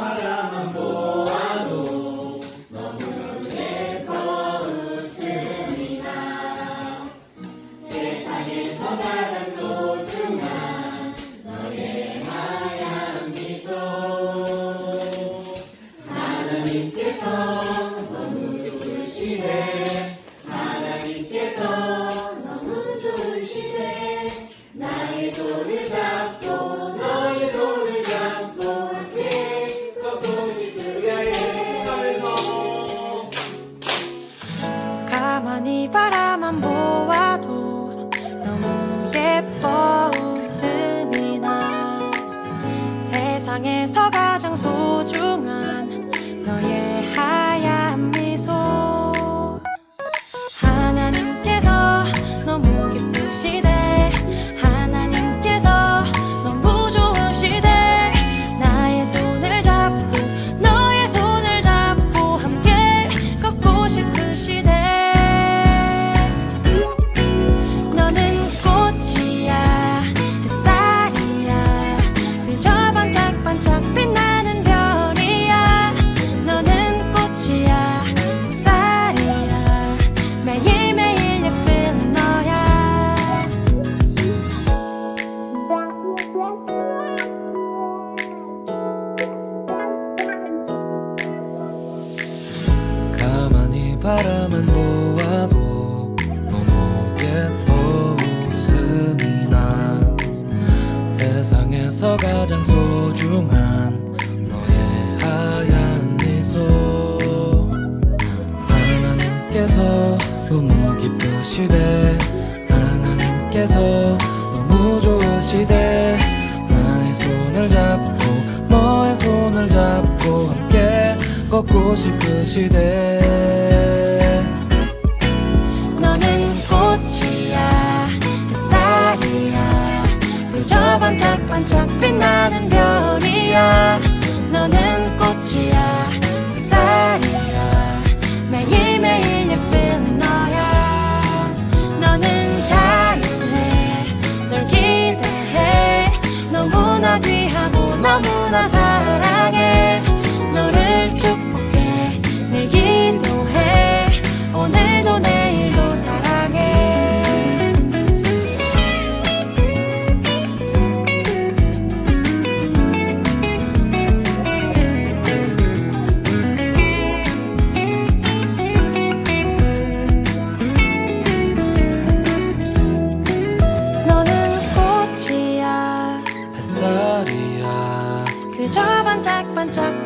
바라만 보아도 너무 즐거웠습니다. 세상에서 가장 소중한 너의 하얀 미소 하나님께서 가만히 바라만 보 바람만 보아도 너무 예뻐 웃으니 난 세상에서 가장 소중한 너의 하얀 미소. 하나님께서 너무 기쁘시대. 하나님께서 너무 좋으시대. 나의 손을 잡고 너의 손을 잡고 함께 걷고 싶으시대. 만 짝.